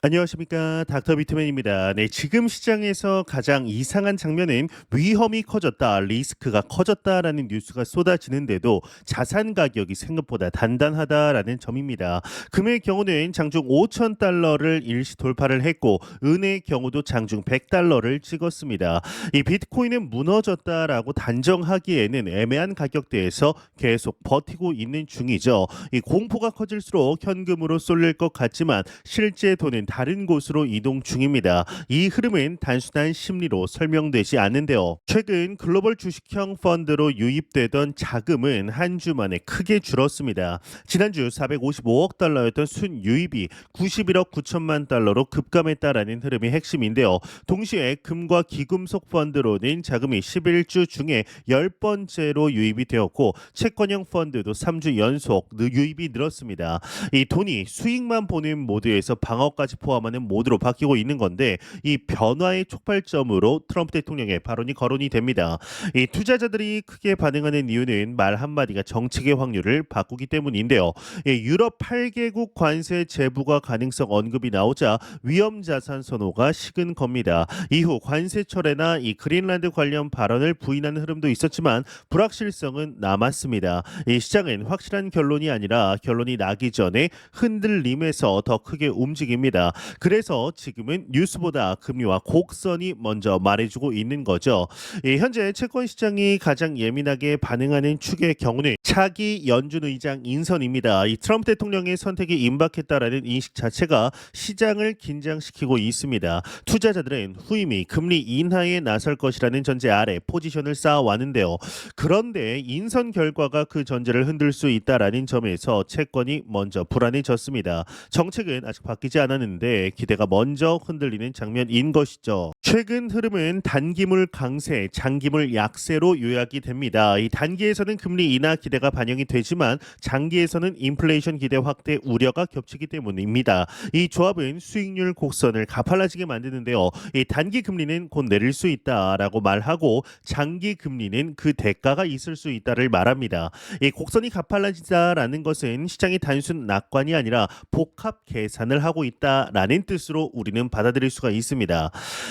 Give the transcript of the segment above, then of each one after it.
안녕하십니까 닥터 비트맨입니다. 네, 지금 시장에서 가장 이상한 장면은 위험이 커졌다, 리스크가 커졌다라는 뉴스가 쏟아지는데도 자산 가격이 생각보다 단단하다라는 점입니다. 금의 경우는 장중 5천 달러를 일시 돌파를 했고 은의 경우도 장중 100달러를 찍었습니다. 이 비트코인은 무너졌다라고 단정하기에는 애매한 가격대에서 계속 버티고 있는 중이죠. 이 공포가 커질수록 현금으로 쏠릴 것 같지만 실제 돈은 다른 곳으로 이동 중입니다. 이 흐름은 단순한 심리로 설명되지 않는데요. 최근 글로벌 주식형 펀드로 유입되던 자금은 한 주 만에 크게 줄었습니다. 지난주 455억 달러였던 순유입이 91억 9천만 달러로 급감했다라는 흐름이 핵심인데요. 동시에 금과 기금속 펀드로는 자금이 11주 중에 10번째로 유입이 되었고 채권형 펀드도 3주 연속 느- 유입이 늘었습니다. 이 돈이 수익만 보는 모드에서 방어까지 포함하는 모드로 바뀌고 있는 건데 이 변화의 촉발점으로 트럼프 대통령의 발언이 거론이 됩니다. 이 투자자들이 크게 반응하는 이유는 말 한마디가 정책의 확률을 바꾸기 때문인데요. 이 유럽 8개국 관세 재부가 가능성 언급이 나오자 위험 자산 선호가 식은 겁니다. 이후 관세 철회나 이 그린란드 관련 발언을 부인하는 흐름도 있었지만 불확실성은 남았습니다. 이 시장은 확실한 결론이 아니라 결론이 나기 전에 흔들림에서 더 크게 움직입니다. 그래서 지금은 뉴스보다 금리와 곡선이 먼저 말해주고 있는 거죠. 예, 현재 채권 시장이 가장 예민하게 반응하는 축의 경우는 차기 연준 의장 인선입니다. 이 트럼프 대통령의 선택이 임박했다라는 인식 자체가 시장을 긴장시키고 있습니다. 투자자들은 후임이 금리 인하에 나설 것이라는 전제 아래 포지션을 쌓아왔는데요. 그런데 인선 결과가 그 전제를 흔들 수 있다라는 점에서 채권이 먼저 불안해졌습니다. 정책은 아직 바뀌지 않았는데 기대가 먼저 흔들리는 장면인 것이죠. 최근 흐름은 단기물 강세, 장기물 약세로 요약이 됩니다. 이 단기에서는 금리 인하 기대가 반영이 되지만 장기에서는 인플레이션 기대 확대 우려가 겹치기 때문입니다. 이 조합은 수익률 곡선을 가팔라지게 만드는데요. 이 단기 금리는 곧 내릴 수 있다라고 말하고 장기 금리는 그 대가가 있을 수 있다를 말합니다. 이 곡선이 가팔라지다라는 것은 시장이 단순 낙관이 아니라 복합 계산을 하고 있다 라는 뜻으로 우리는 받아들일 수가 있습니다.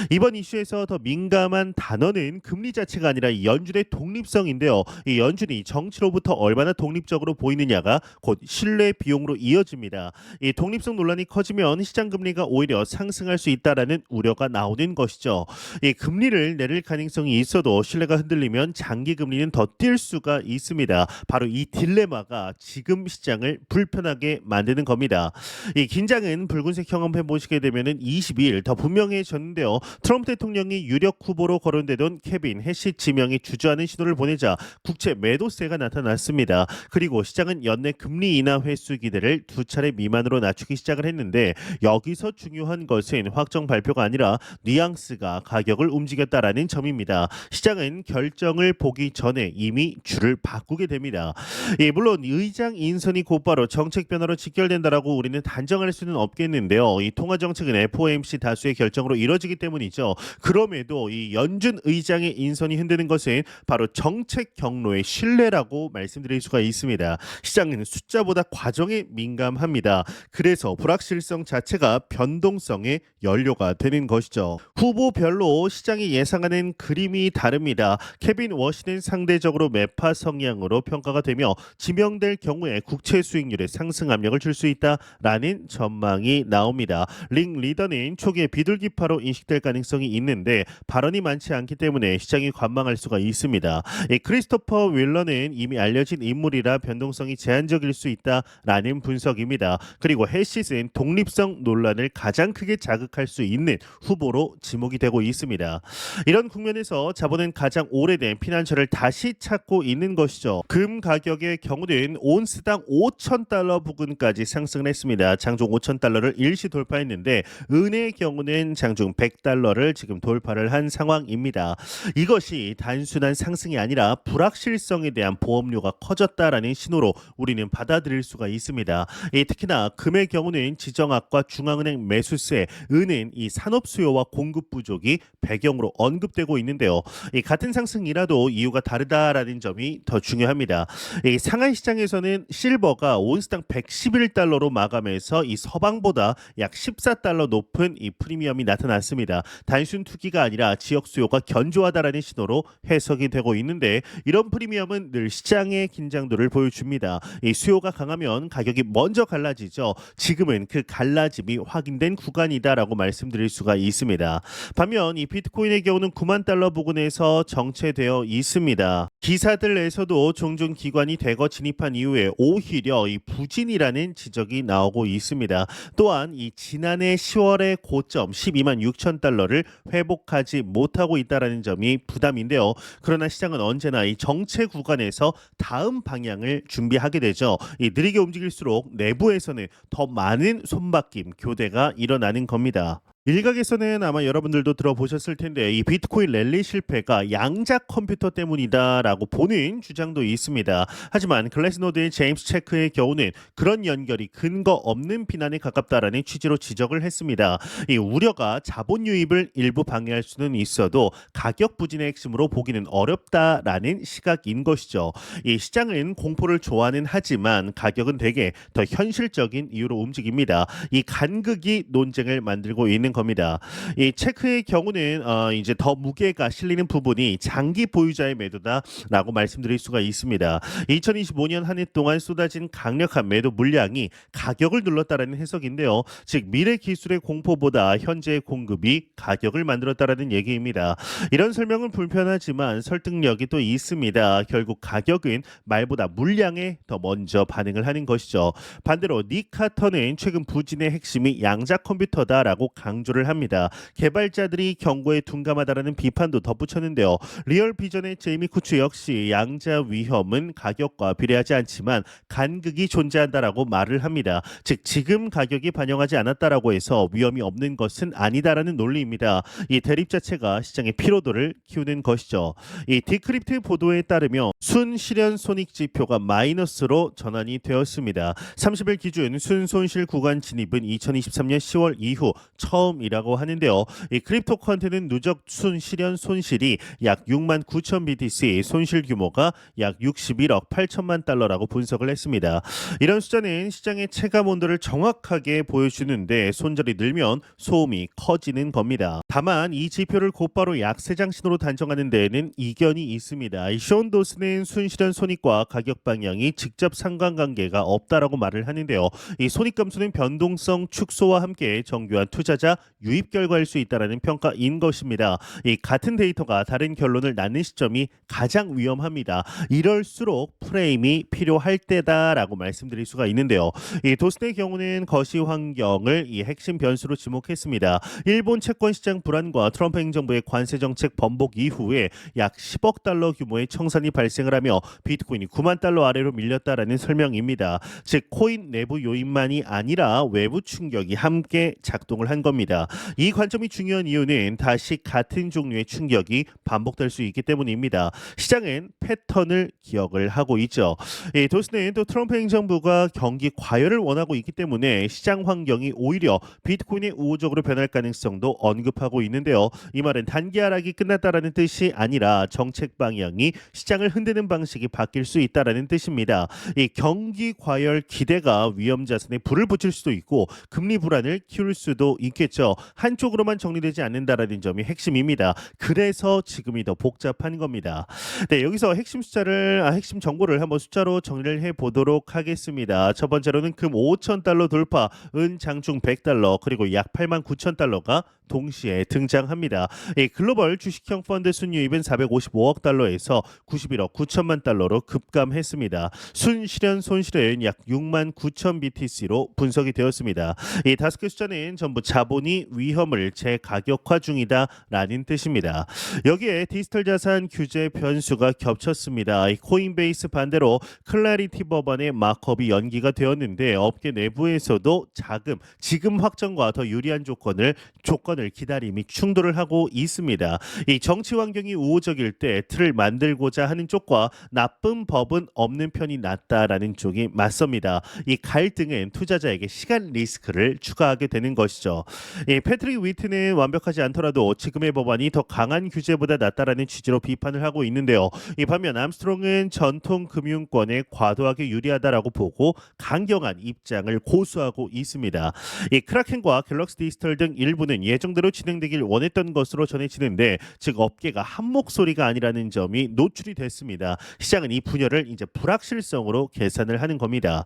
이번 이슈에서 더 민감한 단어는 금리 자체가 아니라 이 연준의 독립성인데요. 이 연준이 정치로부터 얼마나 독립적으로 보이느냐가 곧 신뢰 비용으로 이어집니다. 이 독립성 논란이 커지면 시장 금리가 오히려 상승할 수 있다라는 우려가 나오는 것이죠. 이 금리를 내릴 가능성이 있어도 신뢰가 흔들리면 장기 금리는 더 뛸 수가 있습니다. 바로 이 딜레마가 지금 시장을 불편하게 만드는 겁니다. 이 긴장은 붉은색 경험해 보시게 되면은 22일 더 분명해졌는데요. 트럼프 대통령이 유력 후보로 거론되던 케빈 해시 지명이 주저하는 신호를 보내자 국채 매도세가 나타났습니다. 그리고 시장은 연내 금리 인하 횟수 기대를 두 차례 미만으로 낮추기 시작을 했는데 여기서 중요한 것은 확정 발표가 아니라 뉘앙스가 가격을 움직였다라는 점입니다. 시장은 결정을 보기 전에 이미 줄을 바꾸게 됩니다. 예, 물론 의장 인선이 곧바로 정책 변화로 직결된다라고 우리는 단정할 수는 없겠는데요. 이 통화 정책은 FOMC 다수의 결정으로 이뤄지기 때문이죠. 그럼에도 이 연준 의장의 인선이 흔드는 것은 바로 정책 경로의 신뢰라고 말씀드릴 수가 있습니다. 시장은 숫자보다 과정에 민감합니다. 그래서 불확실성 자체가 변동성의 연료가 되는 것이죠. 후보별로 시장이 예상하는 그림이 다릅니다. 케빈 워시는 상대적으로 매파 성향으로 평가가 되며 지명될 경우에 국채 수익률에 상승 압력을 줄 수 있다라는 전망이 나옵니다. 링 리더는 초기에 비둘기파로 인식될 가능성이 있는데 발언이 많지 않기 때문에 시장이 관망할 수가 있습니다. 이 크리스토퍼 윌러는 이미 알려진 인물이라 변동성이 제한적일 수 있다라는 분석입니다. 그리고 해시스는 독립성 논란을 가장 크게 자극할 수 있는 후보로 지목이 되고 있습니다. 이런 국면에서 자본은 가장 오래된 피난처를 다시 찾고 있는 것이죠. 금 가격의 경우는 온스당 5천 달러 부근까지 상승을 했습니다. 장중 5천 달러를 일시 돌파했는데 은의 경우는 장중 100달러를 지금 돌파를 한 상황입니다. 이것이 단순한 상승이 아니라 불확실성에 대한 보험료가 커졌다라는 신호로 우리는 받아들일 수가 있습니다. 이 특히나 금의 경우는 지정학과 중앙은행 매수세, 은은 이 산업 수요와 공급 부족이 배경으로 언급되고 있는데요. 이 같은 상승이라도 이유가 다르다라는 점이 더 중요합니다. 이 상하이 시장에서는 실버가 온스당 111달러로 마감해서 이 서방보다 약 14달러 높은 이 프리미엄이 나타났습니다. 단순 투기가 아니라 지역 수요가 견조하다라는 신호로 해석이 되고 있는데 이런 프리미엄은 늘 시장의 긴장도를 보여줍니다. 이 수요가 강하면 가격이 먼저 갈라지죠. 지금은 그 갈라짐이 확인된 구간이다라고 말씀드릴 수가 있습니다. 반면 이 비트코인의 경우는 9만 달러 부근에서 정체되어 있습니다. 기사들에서도 종종 기관이 대거 진입한 이후에 오히려 이 부진이라는 지적이 나오고 있습니다. 또한 이 지난해 10월의 고점 12만 6천 달러를 회복하지 못하고 있다라는 점이 부담인데요. 그러나 시장은 언제나 이 정체 구간에서 다음 방향을 준비하게 되죠. 이 느리게 움직일수록 내부에서는 더 많은 손바뀜 교대가 일어나는 겁니다. 일각에서는 아마 여러분들도 들어보셨을 텐데 이 비트코인 랠리 실패가 양자 컴퓨터 때문이다라고 보는 주장도 있습니다. 하지만 글래스노드의 제임스 체크의 경우는 그런 연결이 근거 없는 비난에 가깝다라는 취지로 지적을 했습니다. 이 우려가 자본 유입을 일부 방해할 수는 있어도 가격 부진의 핵심으로 보기는 어렵다라는 시각인 것이죠. 이 시장은 공포를 좋아하는 하지만 가격은 대개 더 현실적인 이유로 움직입니다. 이 간극이 논쟁을 만들고 있는 겁니다. 이 체크의 경우는 어, 이제 더 무게가 실리는 부분이 장기 보유자의 매도다라고 말씀드릴 수가 있습니다. 2025년 한 해 동안 쏟아진 강력한 매도 물량이 가격을 눌렀다라는 해석인데요. 즉 미래 기술의 공포보다 현재의 공급이 가격을 만들었다라는 얘기입니다. 이런 설명은 불편하지만 설득력이 또 있습니다. 결국 가격은 말보다 물량에 더 먼저 반응을 하는 것이죠. 반대로 닉 카터는 최근 부진의 핵심이 양자 컴퓨터다라고 강조 를 합니다. 개발자들이 경고에 둔감하다라는 비판도 덧붙였는데요. 리얼 비전의 제이미 쿠츠 역시 양자 위험은 가격과 비례하지 않지만 간극이 존재한다라고 말을 합니다. 즉 지금 가격이 반영하지 않았다라고 해서 위험이 없는 것은 아니다라는 논리입니다. 이 대립 자체가 시장의 피로도를 키우는 것이죠. 이 디크립트 보도에 따르며 순실현 손익 지표가 마이너스로 전환이 되었습니다. 30일 기준 순 손실 구간 진입은 2023년 10월 이후 처음 이라고 하는데요. 이 크립토 퀀트는 누적 순 실현 손실이 약 6만 9천 BTC, 손실 규모가 약 61억 8천만 달러라고 분석을 했습니다. 이런 숫자는 시장의 체감 온도를 정확하게 보여주는데 손절이 늘면 소음이 커지는 겁니다. 다만 이 지표를 곧바로 약세 장 신호로 단정하는 데에는 이견이 있습니다. 이션 도스는 순실현 손익과 가격 방향이 직접 상관관계가 없다라고 말을 하는데요. 이 손익 감소는 변동성 축소와 함께 정교한 투자자 유입 결과일 수 있다라는 평가인 것입니다. 이 같은 데이터가 다른 결론을 낳는 시점이 가장 위험합니다. 이럴수록 프레임이 필요할 때다라고 말씀드릴 수가 있는데요. 이 도스의 경우는 거시 환경을 이 핵심 변수로 지목했습니다. 일본 채권 시장 불안과 트럼프 행정부의 관세 정책 번복 이후에 약 10억 달러 규모의 청산이 발생을 하며 비트코인이 9만 달러 아래로 밀렸다라는 설명입니다. 즉 코인 내부 요인만이 아니라 외부 충격이 함께 작동을 한 겁니다. 이 관점이 중요한 이유는 다시 같은 종류의 충격이 반복될 수 있기 때문입니다. 시장은 패턴을 기억을 하고 있죠. 예, 도스는 또 트럼프 행정부가 경기 과열을 원하고 있기 때문에 시장 환경이 오히려 비트코인의 우호적으로 변할 가능성도 언급하고 있는데요. 이 말은 단기 하락이 끝났다라는 뜻이 아니라 정책 방향이 시장을 흔드는 방식이 바뀔 수 있다라는 뜻입니다. 이 경기 과열 기대가 위험 자산에 불을 붙일 수도 있고 금리 불안을 키울 수도 있겠죠. 한쪽으로만 정리되지 않는다라는 점이 핵심입니다. 그래서 지금이 더 복잡한 겁니다. 네, 여기서 핵심 숫자를 아, 핵심 정보를 한번 숫자로 정리를 해 보도록 하겠습니다. 첫 번째로는 금 5천 달러 돌파, 은 장중 100달러, 그리고 약 8만 9천 달러가 동시에 등장합니다. 이 글로벌 주식형 펀드 순유입은 455억 달러에서 91억 9천만 달러로 급감했습니다. 순실현 손실은 약 6만 9천 BTC로 분석이 되었습니다. 이 다섯 개 숫자는 전부 자본이 위험을 재가격화 중이다라는 뜻입니다. 여기에 디지털 자산 규제 변수가 겹쳤습니다. 이 코인베이스 반대로 클래리티 법안의 마크업이 연기가 되었는데 업계 내부에서도 자금, 지금 확정과 더 유리한 조건을 조건 정권을 기다림이 충돌을 하고 있습니다. 이 정치 환경이 우호적일 때 틀을 만들고자 하는 쪽과 나쁜 법은 없는 편이 낫다라는 쪽이 맞섭니다. 이 갈등은 투자자에게 시간 리스크를 추가하게 되는 것이죠. 이 패트릭 위트는 완벽하지 않더라도 지금의 법안이 더 강한 규제보다 낫다라는 취지로 비판을 하고 있는데요. 이 반면 암스트롱은 전통 금융권에 과도하게 유리하다라고 보고 강경한 입장을 고수하고 있습니다. 이 크라켄과 갤럭시 디지털 등 일부는 예정 대로 진행되길 원했던 것으로 전해지는데 즉 업계가 한 목소리가 아니라는 점이 노출이 됐습니다. 시장은 이 분열을 이제 불확실성으로 계산을 하는 겁니다.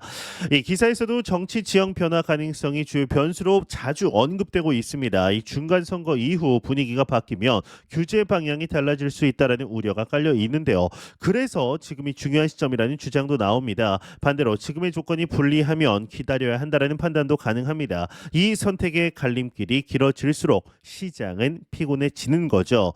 이 기사에서도 정치 지형 변화 가능성이 주요 변수로 자주 언급되고 있습니다. 이 중간 선거 이후 분위기가 바뀌면 규제 방향이 달라질 수 있다라는 우려가 깔려 있는데요. 그래서 지금이 중요한 시점이라는 주장도 나옵니다. 반대로 지금의 조건이 불리하면 기다려야 한다라는 판단도 가능합니다. 이 선택의 갈림길이 길어질수록 시장은 피곤해지는 거죠.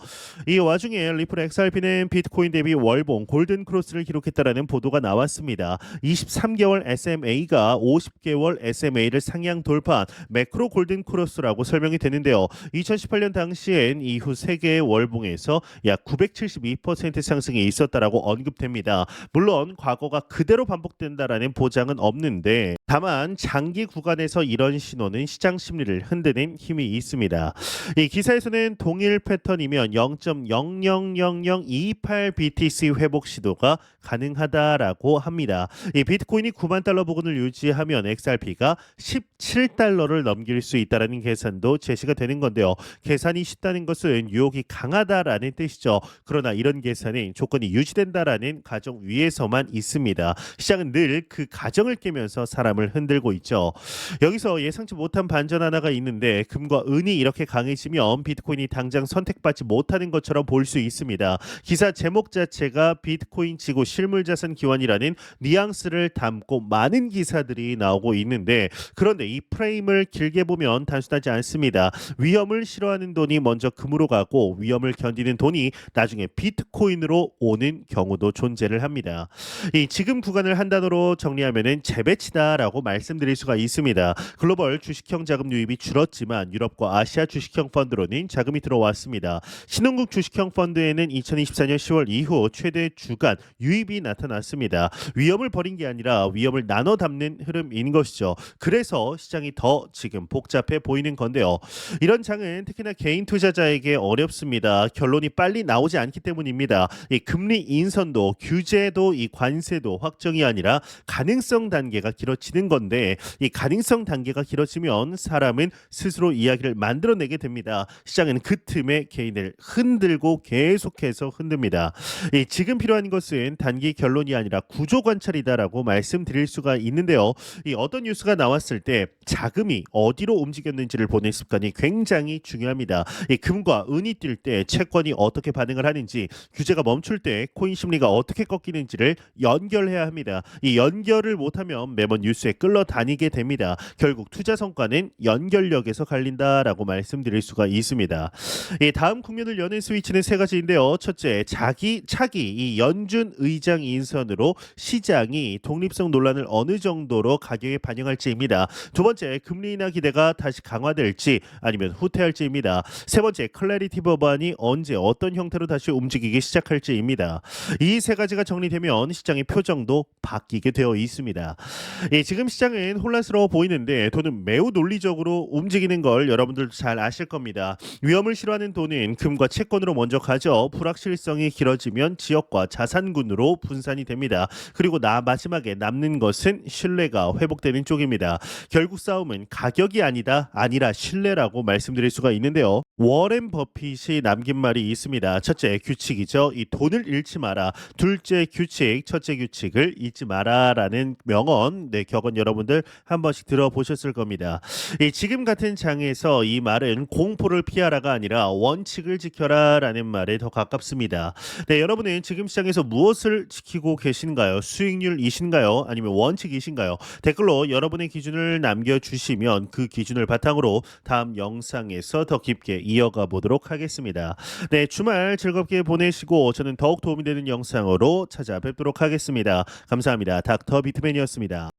이 와중에 리플 XRP는 비트코인 대비 월봉 골든 크로스를 기록했다라는 보도가 나왔습니다. 23개월 SMA가 50개월 SMA를 상향 돌파한 매크로 골든 크로스라고 설명이 되는데요. 2018년 당시엔 이후 세계의 월봉에서 약 972% 상승이 있었다라고 언급됩니다. 물론 과거가 그대로 반복된다라는 보장은 없는데 다만 장기 구간에서 이런 신호는 시장 심리를 흔드는 힘이 있습니다. 이 기사에서는 동일 패턴이면 0.000028 BTC 회복 시도가 가능하다라고 합니다. 이 비트코인이 9만 달러 부근을 유지하면 XRP가 17달러를 넘길 수 있다라는 계산도 제시가 되는 건데요. 계산이 쉽다는 것은 유혹이 강하다라는 뜻이죠. 그러나 이런 계산은 조건이 유지된다라는 가정 위에서만 있습니다. 시장은 늘 그 가정을 깨면서 사람을 흔들고 있죠. 여기서 예상치 못한 반전 하나가 있는데 금과 은이 이렇게 강해지면 비트코인이 당장 선택받지 못하는 것처럼 볼 수 있습니다. 기사 제목 자체가 비트코인 지고 실물자산 기원이라는 뉘앙스를 담고 많은 기사들이 나오고 있는데 그런데 이 프레임을 길게 보면 단순하지 않습니다. 위험을 싫어하는 돈이 먼저 금으로 가고 위험을 견디는 돈이 나중에 비트코인으로 오는 경우도 존재를 합니다. 이 지금 구간을 한 단어로 정리하면은 재배치다라고 말씀드릴 수가 있습니다. 글로벌 주식형 자금 유입이 줄었지만 유럽과 아시아 주식형 펀드로는 자금이 들어왔습니다. 신흥국 주식형 펀드에는 2024년 10월 이후 최대 주간 유입이 나타났습니다. 위험을 버린 게 아니라 위험을 나눠 담는 흐름인 것이죠. 그래서 시장이 더 지금 복잡해 보이는 건데요. 이런 장은 특히나 개인 투자자에게 어렵습니다. 결론이 빨리 나오지 않기 때문입니다. 이 금리 인선도 규제도 이 관세도 확정이 아니라 가능성 단계가 길어지는 건데 이 가능성 단계가 길어지면 사람은 스스로 이야기를 만들 어내게 됩니다. 시장은 그 틈에 개인을 흔들고 계속해서 흔듭니다. 이 지금 필요한 것은 단기 결론이 아니라 구조 관찰이다라고 말씀드릴 수가 있는데요. 이 어떤 뉴스가 나왔을 때 자금이 어디로 움직였는지를 보는 습관이 굉장히 중요합니다. 이 금과 은이 뛸 때 채권이 어떻게 반응을 하는지 규제가 멈출 때 코인 심리가 어떻게 꺾이는지를 연결해야 합니다. 이 연결을 못하면 매번 뉴스에 끌려다니게 됩니다. 결국 투자 성과는 연결력에서 갈린다라고 말 씀드릴 수가 있습니다. 이 다음 국면을 여는 스위치는 세 가지인데요. 첫째, 자기 차기 이 연준 의장 인선으로 시장이 독립성 논란을 어느 정도로 가격에 반영할지입니다. 두 번째, 금리 인하 기대가 다시 강화될지 아니면 후퇴할지입니다. 세 번째, 클래리티 법안이 언제 어떤 형태로 다시 움직이기 시작할지입니다. 이 세 가지가 정리되면 시장의 표정도 바뀌게 되어 있습니다. 예, 지금 시장은 혼란스러워 보이는데 돈은 매우 논리적으로 움직이는 걸 여러분들 잘 아실 겁니다. 위험을 싫어하는 돈은 금과 채권으로 먼저 가죠. 불확실성이 길어지면 지역과 자산군으로 분산이 됩니다. 그리고 나 마지막에 남는 것은 신뢰가 회복되는 쪽입니다. 결국 싸움은 가격이 아니다 아니라 신뢰라고 말씀드릴 수가 있는데요. 워렌 버핏이 남긴 말이 있습니다. 첫째 규칙이죠. 이 돈을 잃지 마라. 둘째 규칙, 첫째 규칙을 잊지 마라라는 명언, 네 격언 여러분들 한 번씩 들어보셨을 겁니다. 이 지금 같은 장에서 이 말은 공포를 피하라가 아니라 원칙을 지켜라라는 말에 더 가깝습니다. 네, 여러분은 지금 시장에서 무엇을 지키고 계신가요? 수익률이신가요? 아니면 원칙이신가요? 댓글로 여러분의 기준을 남겨주시면 그 기준을 바탕으로 다음 영상에서 더 깊게 이어가 보도록 하겠습니다. 네, 주말 즐겁게 보내시고 저는 더욱 도움이 되는 영상으로 찾아뵙도록 하겠습니다. 감사합니다. 닥터 비트맨이었습니다.